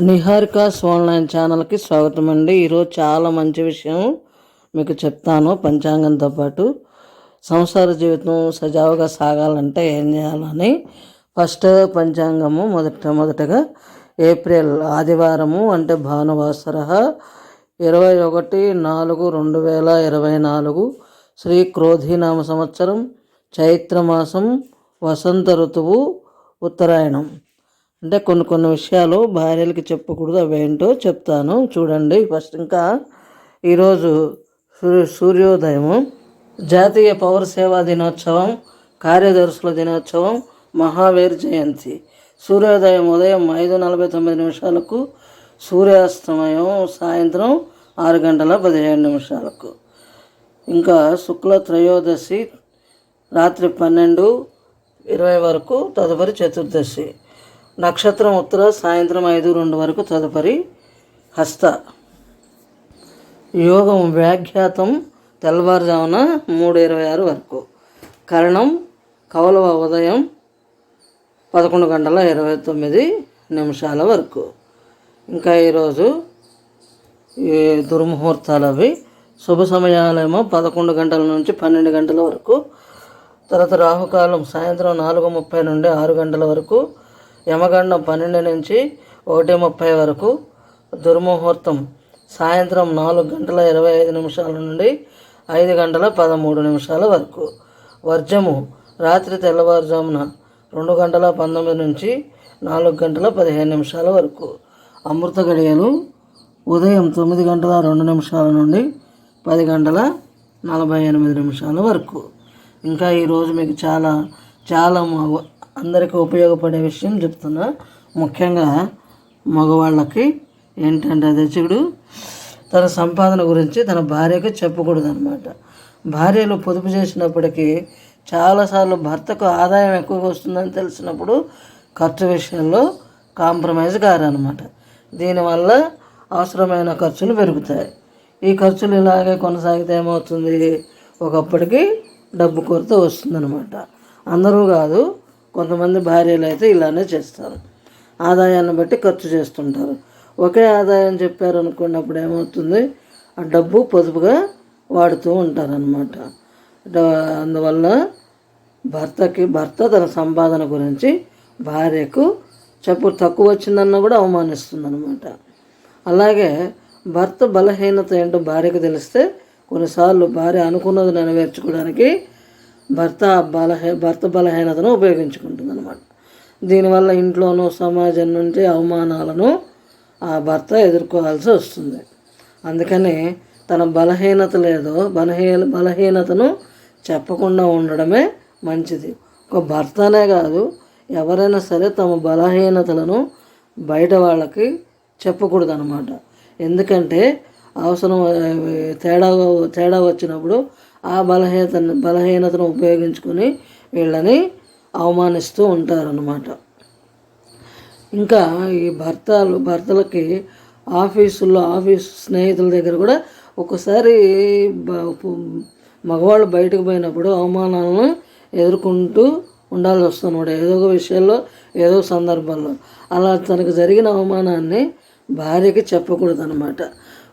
నిహారిక స్వాన్లైన్ ఛానల్కి స్వాగతం అండి ఈరోజు చాలా మంచి విషయం మీకు చెప్తాను పంచాంగంతో పాటు. సంసార జీవితం సజావుగా సాగాలంటే ఏం చేయాలని? ఫస్ట్ పంచాంగము మొదట మొదటగా ఏప్రిల్ ఆదివారము అంటే భానువాసర ఇరవై ఒకటి నాలుగు రెండు వేల ఇరవై నాలుగు శ్రీ క్రోధీనామ సంవత్సరం చైత్రమాసం వసంత ఋతువు ఉత్తరాయణం. అంటే కొన్ని కొన్ని విషయాలు భార్యలకి చెప్పకూడదు అవేంటో చెప్తాను. చూడండి ఫస్ట్ ఇంకా ఈరోజు సూర్య సూర్యోదయము. జాతీయ పౌర సేవా దినోత్సవం కార్యదర్శుల దినోత్సవం మహావీర్ జయంతి. సూర్యోదయం ఉదయం ఐదు నలభై తొమ్మిది నిమిషాలకు సూర్యాస్తమయం సాయంత్రం ఆరు గంటల పదిహేను నిమిషాలకు. ఇంకా శుక్ల త్రయోదశి రాత్రి పన్నెండు ఇరవై వరకు తదుపరి చతుర్దశి. నక్షత్రం ఉత్తర సాయంత్రం ఐదు రెండు వరకు తదుపరి హస్త. యోగం వ్యాఖ్యాతం తెల్లవారుజామున మూడు ఇరవై ఆరు వరకు. కరణం కౌలవ ఉదయం పదకొండు గంటల ఇరవై తొమ్మిది నిమిషాల వరకు. ఇంకా ఈరోజు ఈ దుర్ముహూర్తాలు అవి శుభ సమయాలేమో పదకొండు గంటల నుంచి పన్నెండు గంటల వరకు. తర్వాత రాహుకాలం సాయంత్రం నాలుగు ముప్పై నుండి ఆరు గంటల వరకు. యమగండం పన్నెండు నుంచి ఒకటి ముప్పై వరకు దుర్ముహూర్తం సాయంత్రం నాలుగు గంటల ఇరవై ఐదు నిమిషాల నుండి ఐదు గంటల పదమూడు నిమిషాల వరకు. వర్జము రాత్రి తెల్లవారుజామున రెండు గంటల పంతొమ్మిది నుంచి నాలుగు గంటల పదిహేను నిమిషాల వరకు. అమృత గడియలు ఉదయం తొమ్మిది గంటల రెండు నిమిషాల నుండి పది గంటల నలభై ఎనిమిది నిమిషాల వరకు. ఇంకా ఈరోజు మీకు చాలా చాలా అందరికీ ఉపయోగపడే విషయం చెప్తున్నా. ముఖ్యంగా మగవాళ్ళకి ఏంటంటే అదే తన సంపాదన గురించి తన భార్యకు చెప్పకూడదు అనమాట భార్యలు పొదుపు చేసినప్పటికీ చాలాసార్లు భర్తకు ఆదాయం ఎక్కువగా వస్తుందని తెలిసినప్పుడు ఖర్చు విషయంలో కాంప్రమైజ్ కారనమాట దీనివల్ల అవసరమైన ఖర్చులు పెరుగుతాయి. ఈ ఖర్చులు ఇలాగే కొనసాగితే ఏమవుతుంది? ఒకప్పటికి డబ్బు కొరత వస్తుందన్నమాట. అందరూ కాదు కొంతమంది భార్యలు అయితే ఇలానే చేస్తారు. ఆదాయాన్ని బట్టి ఖర్చు చేస్తుంటారు. ఒకే ఆదాయం చెప్పారు అనుకోండి అప్పుడు ఏమవుతుంది? ఆ డబ్బు పొదుపుగా వాడుతూ ఉంటారనమాట అందువల్ల భర్తకి భర్త తన సంపాదన గురించి భార్యకు చెప్పు తక్కువ వచ్చిందన్న కూడా అవమానిస్తుంది అలాగే భర్త బలహీనత ఏంటో భార్యకు తెలిస్తే కొన్నిసార్లు భార్య అనుకున్నది నెరవేర్చుకోవడానికి భర్త బలహీ భర్త బలహీనతను ఉపయోగించుకుంటుంది అనమాట దీనివల్ల ఇంట్లోనూ సమాజం నుండి అవమానాలను ఆ భర్త ఎదుర్కోవాల్సి వస్తుంది. అందుకని తన బలహీనత లేదో బలహీన బలహీనతను చెప్పకుండా ఉండడమే మంచిది. ఒక భర్తనే కాదు ఎవరైనా సరే తమ బలహీనతలను బయట వాళ్ళకి చెప్పకూడదు అనమాట ఎందుకంటే అవసరం తేడా తేడా వచ్చినప్పుడు ఆ బలహీనతను బలహీనతను ఉపయోగించుకొని వీళ్ళని అవమానిస్తూ ఉంటారన్నమాట. ఇంకా ఈ భర్తలు భర్తలకి ఆఫీసుల్లో ఆఫీస్ స్నేహితుల దగ్గర కూడా ఒక్కసారి మగవాళ్ళు బయటకు పోయినప్పుడు అవమానాలను ఎదుర్కొంటూ ఉండాల్సి వస్తుంది ఏదో ఒక విషయంలో ఏదో సందర్భంలో. అలా తనకు జరిగిన అవమానాన్ని భార్యకి చెప్పకూడదు అనమాట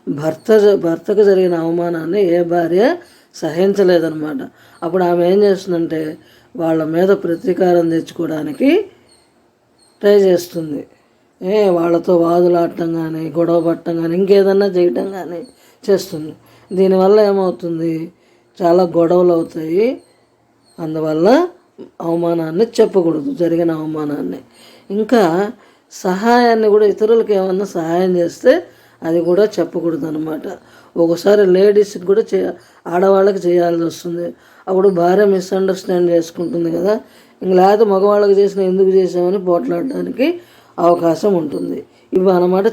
భర్త జ- భర్తకు జరిగిన అవమానాన్ని ఏ భార్య సహించలేదన్నమాట. అప్పుడు ఆమె ఏం చేస్తుందంటే వాళ్ళ మీద ప్రతీకారం తెచ్చుకోవడానికి ట్రై చేస్తుంది. ఏ వాళ్ళతో వాదులాడటం కానీ గొడవ పట్టడం కానీ ఇంకేదన్నా చేయటం కానీ చేస్తుంది. దీనివల్ల ఏమవుతుంది? చాలా గొడవలు అవుతాయి. అందువల్ల అవమానాన్ని చెప్పకూడదు. జరిగిన అవమానాన్ని. ఇంకా సహాయాన్ని కూడా ఇతరులకు ఏమన్నా సహాయం చేస్తే అది కూడా చెప్పకూడదు అనమాట ఒకసారి లేడీస్కి కూడా చే ఆడవాళ్ళకి చేయాల్సి వస్తుంది. అప్పుడు భార్య మిస్అండర్స్టాండ్ చేసుకుంటుంది కదా. ఇంక లేకపోతే మగవాళ్ళకి చేసిన ఎందుకు చేసామని పోట్లాడడానికి అవకాశం ఉంటుంది. ఇవి అన్నమాట